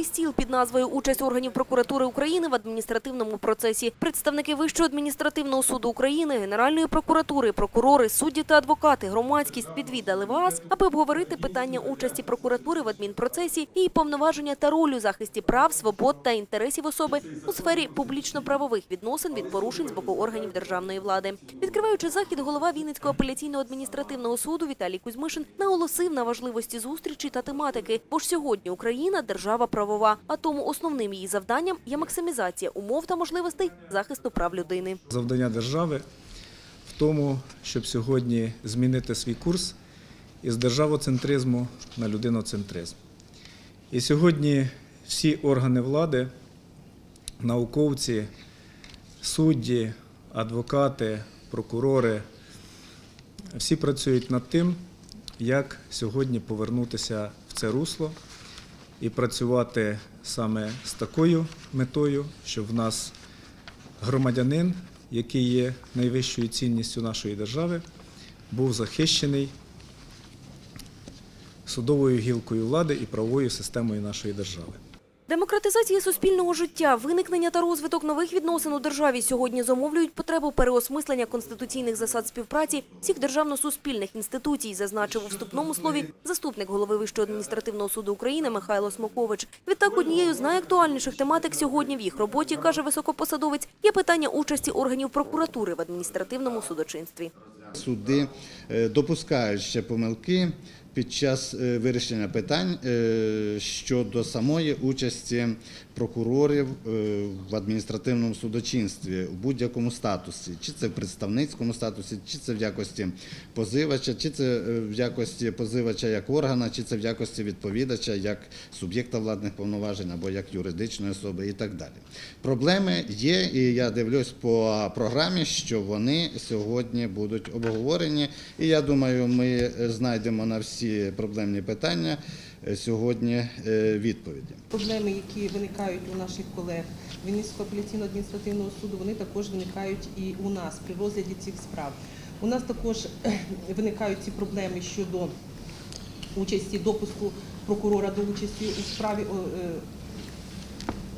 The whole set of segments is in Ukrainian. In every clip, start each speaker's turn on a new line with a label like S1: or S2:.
S1: стіл під назвою Участь органів прокуратури України в адміністративному процесі. Представники Вищого адміністративного суду України, Генеральної прокуратури, прокурори, судді та адвокати, громадськість відвідали ВААС, аби обговорити питання участі прокуратури в адмінпроцесі, її повноваження та роль у захисті прав, свобод та інтересів особи у сфері публічно-правових відносин від порушень з боку органів державної влади. Відкриваючи захід, голова Вінницького апеляційного адміністративного суду Віталій Кузьмишин наголосив на важливості зустрічі та тематики, бо ж сьогодні Україна держава правова, а тому основним її завданням є максимізація умов та можливостей захисту прав людини.
S2: Завдання держави в тому, щоб сьогодні змінити свій курс із державоцентризму на людиноцентризм. І сьогодні всі органи влади, науковці, судді, адвокати, прокурори, всі працюють над тим, як сьогодні повернутися в це русло і працювати саме з такою метою, щоб в нас громадянин, який є найвищою цінністю нашої держави, був захищений судовою гілкою влади і правовою системою нашої держави.
S1: Демократизація суспільного життя, виникнення та розвиток нових відносин у державі сьогодні зумовлюють потребу переосмислення конституційних засад співпраці всіх державно-суспільних інституцій, зазначив у вступному слові заступник голови Вищого адміністративного суду України Михайло Смокович. Відтак, однією з найактуальніших тематик сьогодні в їх роботі, каже високопосадовець, є питання участі органів прокуратури в адміністративному судочинстві.
S3: Суди е, допускають ще помилки під час е, вирішення питань е, щодо самої участі прокурорів е, в адміністративному судочинстві у будь-якому статусі, чи це в представницькому статусі, чи це в якості позивача, чи це в якості позивача як органа, чи це в якості відповідача як суб'єкта владних повноважень або як юридичної особи і так далі. Проблеми є, і я дивлюсь по програмі, що вони сьогодні будуть обговорені. І я думаю, ми знайдемо на всі проблемні питання е, сьогодні е, відповіді.
S4: Проблеми, які виникають у наших колег Вінницького апеляційного адміністративного суду, вони також виникають і у нас при розгляді цих справ. У нас також виникають ці проблеми щодо участі, допуску прокурора до участі у справі.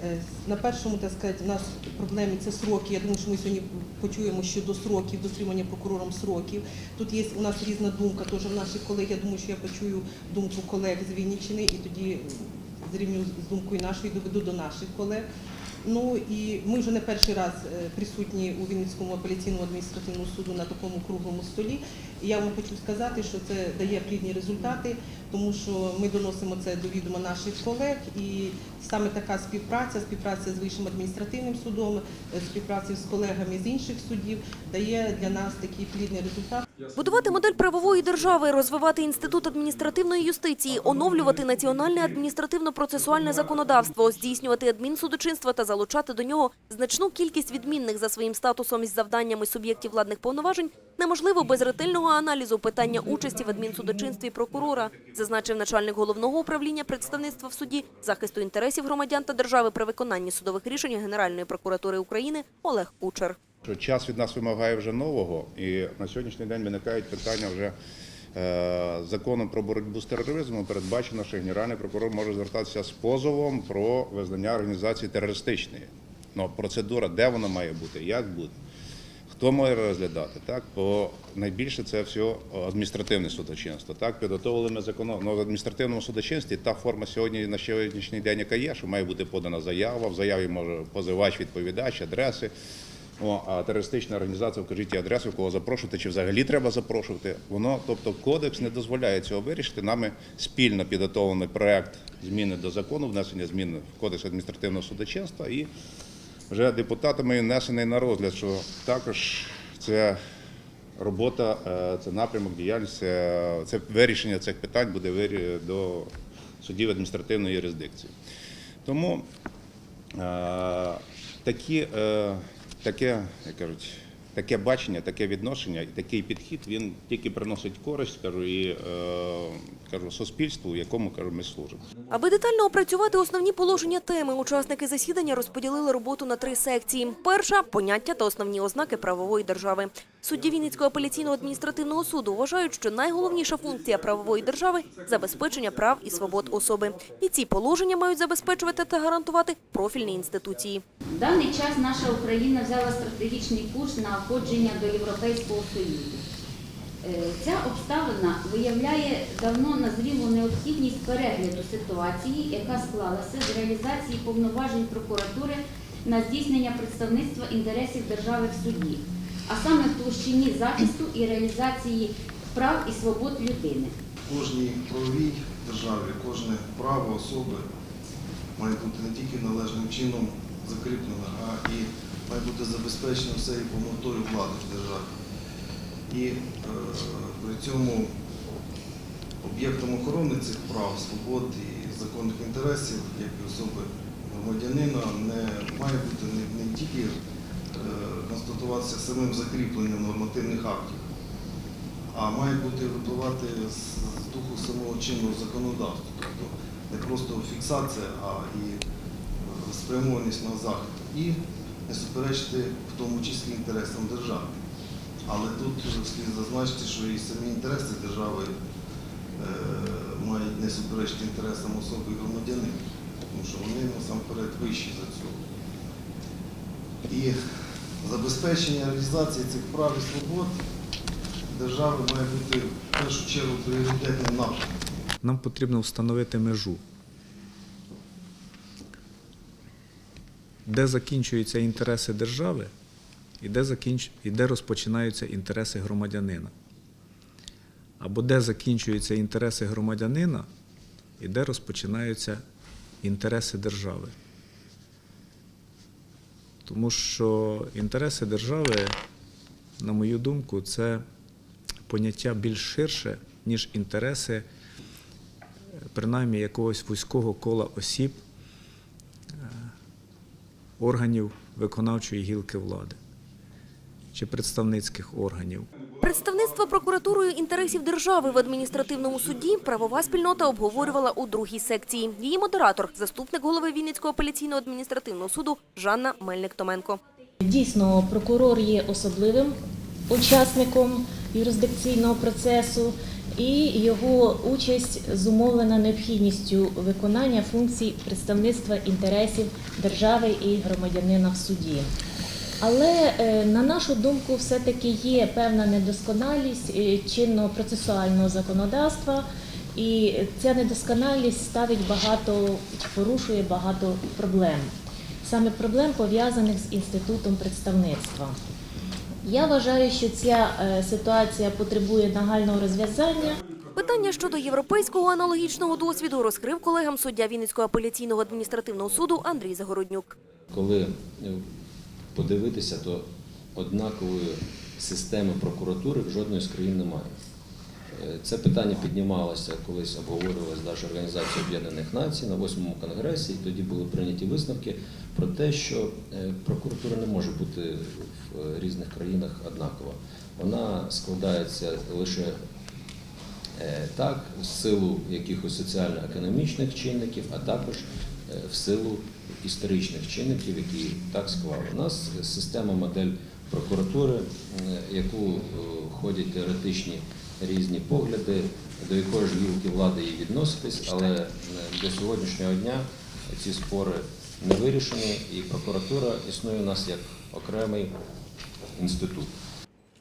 S4: Е, На першому, так сказати, у нас проблеми це сроки. Я думаю, що ми сьогодні почуємо щодо сроків, дотримання прокурором сроків. Тут є у нас різна думка, теж в наших колег. Я думаю, що я почую думку колег з Вінниччини і тоді зрівню з думкою нашою доведу до наших колег. Ну і ми вже не перший раз е, присутні у Вінницькому апеляційному адміністративному суду на такому круглому столі. І я вам хочу сказати, що це дає плідні результати, тому що ми доносимо це до відома наших колег, і саме така співпраця, співпраця з Вищим адміністративним судом, е, співпраця з колегами з інших судів дає для нас такий плідний результат.
S1: Будувати модель правової держави, розвивати інститут адміністративної юстиції, оновлювати національне адміністративно-процесуальне законодавство, здійснювати адмінсудочинство та залучати до нього значну кількість відмінних за своїм статусом із завданнями суб'єктів владних повноважень неможливо без ретельного аналізу питання участі в адмінсудочинстві прокурора, зазначив начальник головного управління представництва в суді захисту інтересів громадян та держави при виконанні судових рішень Генеральної прокуратури України Олег Кучер.
S5: час від нас вимагає вже нового, і на сьогоднішній день виникають питання вже. е, Законом про боротьбу з тероризмом передбачено, що генеральний прокурор може звертатися з позовом про визнання організації терористичної. Ну, процедура, де вона має бути, як буде, хто має розглядати. Так, бо найбільше це все адміністративне судочинство. Так, підготовили ми закон ну, в адміністративному судочинстві. Та форма сьогодні на сьогоднішній день, яка є, що має бути подана заява. В заяві може позивач, відповідач, адреси. О, а терористична організація, вкажіть адресу, кого запрошувати, чи взагалі треба запрошувати. Воно, тобто, кодекс не дозволяє цього вирішити. Нами спільно підготовлений проект зміни до закону, внесення змін в кодекс адміністративного судочинства і вже депутатами внесений на розгляд, що також це робота, е, це напрямок діяльності, це, це вирішення цих питань буде до судів адміністративної юрисдикції. Тому е, такі, е, таке, як кажуть, таке бачення, таке відношення і такий підхід він тільки приносить користь, кажу, і е, кажу, суспільству, якому кажу, ми служимо.
S1: Аби детально опрацювати основні положення теми, учасники засідання розподілили роботу на три секції. Перша – поняття та основні ознаки правової держави. Судді Вінницького апеляційного адміністративного суду вважають, що найголовніша функція правової держави – забезпечення прав і свобод особи. І ці положення мають забезпечувати та гарантувати профільні інституції.
S6: В даний час наша Україна взяла стратегічний курс на входження до Європейського Союзу. Е, Ця обставина виявляє давно назрілу необхідність перегляду ситуації, яка склалася з реалізації повноважень прокуратури на здійснення представництва інтересів держави в суді, а саме в площині захисту і реалізації прав і свобод людини.
S7: Кожній правовій державі кожне право особи має бути не тільки належним чином закріплено, а і має бути забезпечено все і повнотою влади в державі. І е, при цьому об'єктом охорони цих прав, свобод і законних інтересів, як і особи громадянина, не має бути не, не тільки констатуватися самим закріпленням нормативних актів, а має бути випливати з, духу самого чинного законодавства. Тобто не просто фіксація, а і е, спрямованість на захист. І не суперечити в тому числі інтересам держави. Але тут слід зазначити, що і самі інтереси держави е, мають не суперечити інтересам особи і громадянина, тому що вони насамперед вищі за цього. І забезпечення реалізації цих прав і свобод держави має бути в першу чергу пріоритетним напрямком.
S2: Нам потрібно встановити межу, де закінчуються інтереси держави і де, закінч... і де розпочинаються інтереси громадянина. Або де закінчуються інтереси громадянина і де розпочинаються інтереси держави. Тому що інтереси держави, на мою думку, це поняття більш ширше, ніж інтереси принаймні якогось вузького кола осіб, е, органів виконавчої гілки влади чи представницьких органів.
S1: Представництво прокуратурою інтересів держави в адміністративному суді правова спільнота обговорювала у другій секції. Її модератор, заступник голови Вінницького апеляційного адміністративного суду Жанна Мельник-Томенко.
S8: Дійсно, прокурор є особливим учасником юрисдикційного процесу, і його участь зумовлена необхідністю виконання функцій представництва інтересів держави і громадянина в суді. Але е, на нашу думку, все-таки є певна недосконалість е, чинного процесуального законодавства, і ця недосконалість ставить багато порушує багато проблем саме проблем пов'язаних з інститутом представництва. Я вважаю, що ця е, ситуація потребує нагального розв'язання.
S1: Питання щодо європейського аналогічного досвіду розкрив колегам суддя Вінницького апеляційного адміністративного суду Андрій Загороднюк.
S9: Коли подивитися, то однакової системи прокуратури в жодної з країн немає. Е, Це питання піднімалося колись обговорювалося навіть Організацією Об'єднаних Націй на восьмому конгресі, і тоді були прийняті висновки про те, що е, прокуратура не може бути в е, різних країнах однакова. Вона складається лише так, в силу якихось соціально-економічних чинників, а також в силу історичних чинників, які так склали. У нас система модель прокуратури, е, яку е, ходять теоретичні різні погляди, до якої ж гілки влади її відноситись, але е, до сьогоднішнього дня ці спори не вирішені, і прокуратура існує у нас як окремий інститут.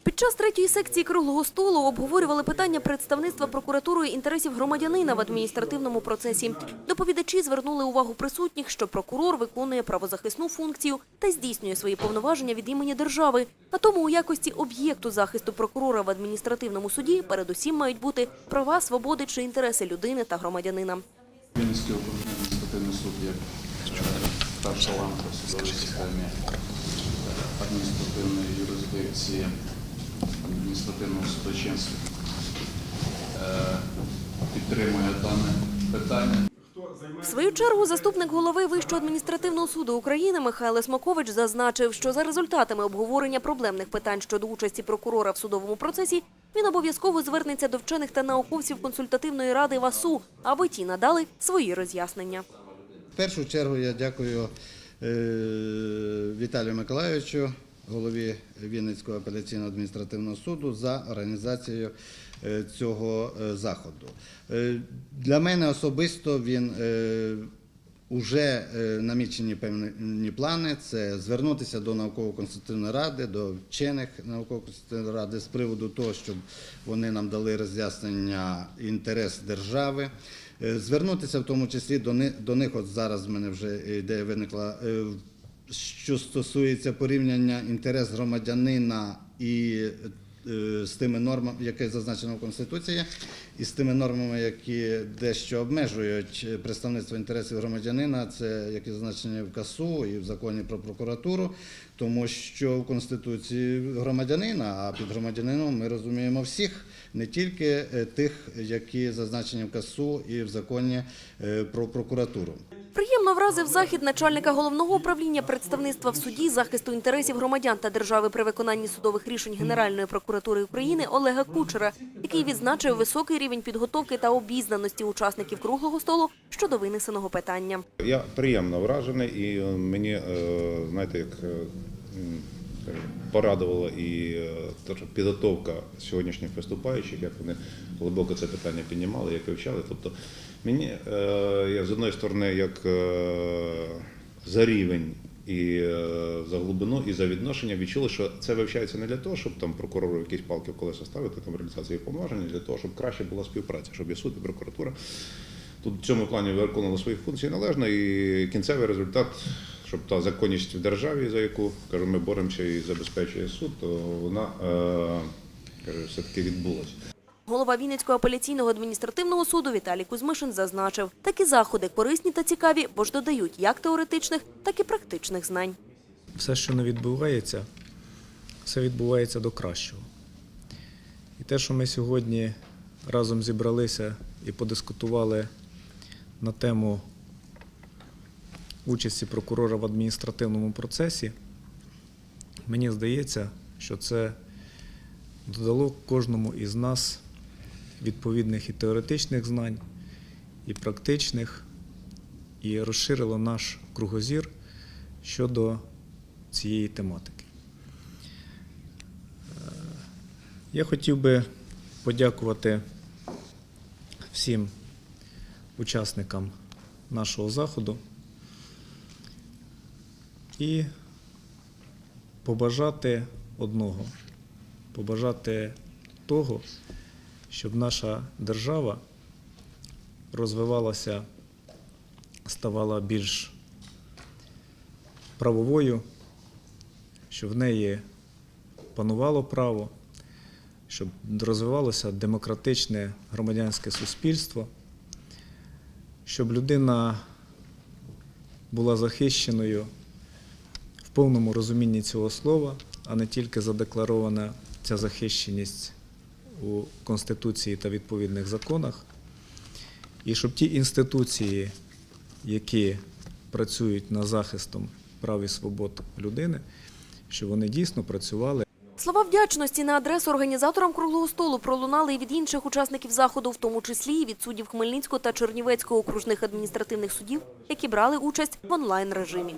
S1: Під час третьої секції круглого столу обговорювали питання представництва прокуратурою інтересів громадянина в адміністративному процесі. Доповідачі звернули увагу присутніх, що прокурор виконує правозахисну функцію та здійснює свої повноваження від імені держави. А тому у якості об'єкту захисту прокурора в адміністративному суді передусім мають бути права, свободи чи інтереси людини та громадянина.
S10: Окружний адміністративний суд як перша ланка в судовій адміністративної юрисдикції адміністративного судочинства е, підтримує дане питання.
S1: В свою чергу заступник голови Вищого адміністративного суду України Михайло Смакович зазначив, що за результатами обговорення проблемних питань щодо участі прокурора в судовому процесі він обов'язково звернеться до вчених та науковців консультативної ради ВАСУ, аби ті надали свої роз'яснення.
S3: В першу чергу я дякую е, Віталію Миколайовичу голові Вінницького апеляційного адміністративного суду за організацією е, цього е, заходу. Е, Для мене особисто він е, Уже е, намічені певні плани це звернутися до науково-консультативної ради, до вчених науково-консультативної ради з приводу того, щоб вони нам дали роз'яснення інтерес держави. Звернутися в тому числі до них, до них от зараз в мене вже ідея виникла, що стосується порівняння інтерес громадянина і е, з тими нормами, які зазначено в Конституції, і з тими нормами, які дещо обмежують представництво інтересів громадянина, це які зазначені в КАСУ і в законі про прокуратуру, тому що в Конституції громадянина, а під громадянином ми розуміємо всіх, не тільки е, тих, які зазначені в КАСУ і в законі е, про прокуратуру.
S1: Приємно вразив захід начальника головного управління представництва в суді захисту інтересів громадян та держави при виконанні судових рішень Генеральної прокуратури України Олега Кучера, який відзначив високий рівень підготовки та обізнаності учасників круглого столу щодо винесеного питання.
S5: Я приємно вражений і е, мені, е, знаєте, як е, порадувала і е, підготовка сьогоднішніх виступаючих, як вони глибоко це питання піднімали, як вивчали. Тобто мені е, я з одної сторони, як е, за рівень і за глибину, і за відношення відчули, що це вивчається не для того, щоб там прокурору якісь палки в колеса ставити, там реалізації повноважень, для того, щоб краще була співпраця, щоб і суд, і прокуратура Тут в цьому плані виконали свої функції належно, і кінцевий результат, щоб та законність в державі, за яку кажу, ми боремося і забезпечує суд, то вона е, кажу, все-таки відбулася.
S1: Голова Вінницького апеляційного адміністративного суду Віталій Кузьмишин зазначив, такі заходи корисні та цікаві, бо ж додають як теоретичних, так і практичних знань.
S2: все, що не відбувається, все відбувається до кращого. І те, що ми сьогодні разом зібралися і подискутували на тему участі прокурора в адміністративному процесі, мені здається, що це додало кожному із нас відповідних і теоретичних знань, і практичних, і розширило наш кругозір щодо цієї тематики. Е, Я хотів би подякувати всім учасникам нашого заходу і побажати одного, побажати того, щоб наша держава розвивалася, ставала більш правовою, щоб в неї панувало право, щоб розвивалося демократичне громадянське суспільство, щоб людина була захищеною повному розумінні цього слова, а не тільки задекларована ця захищеність у Конституції та відповідних законах, і щоб ті інституції, які працюють над захистом прав і свобод людини, щоб вони дійсно працювали
S1: Слова вдячності на адресу організаторам круглого столу пролунали і від інших учасників заходу, в тому числі і від суддів Хмельницького та Чернівецького окружних адміністративних судів, які брали участь в онлайн режимі.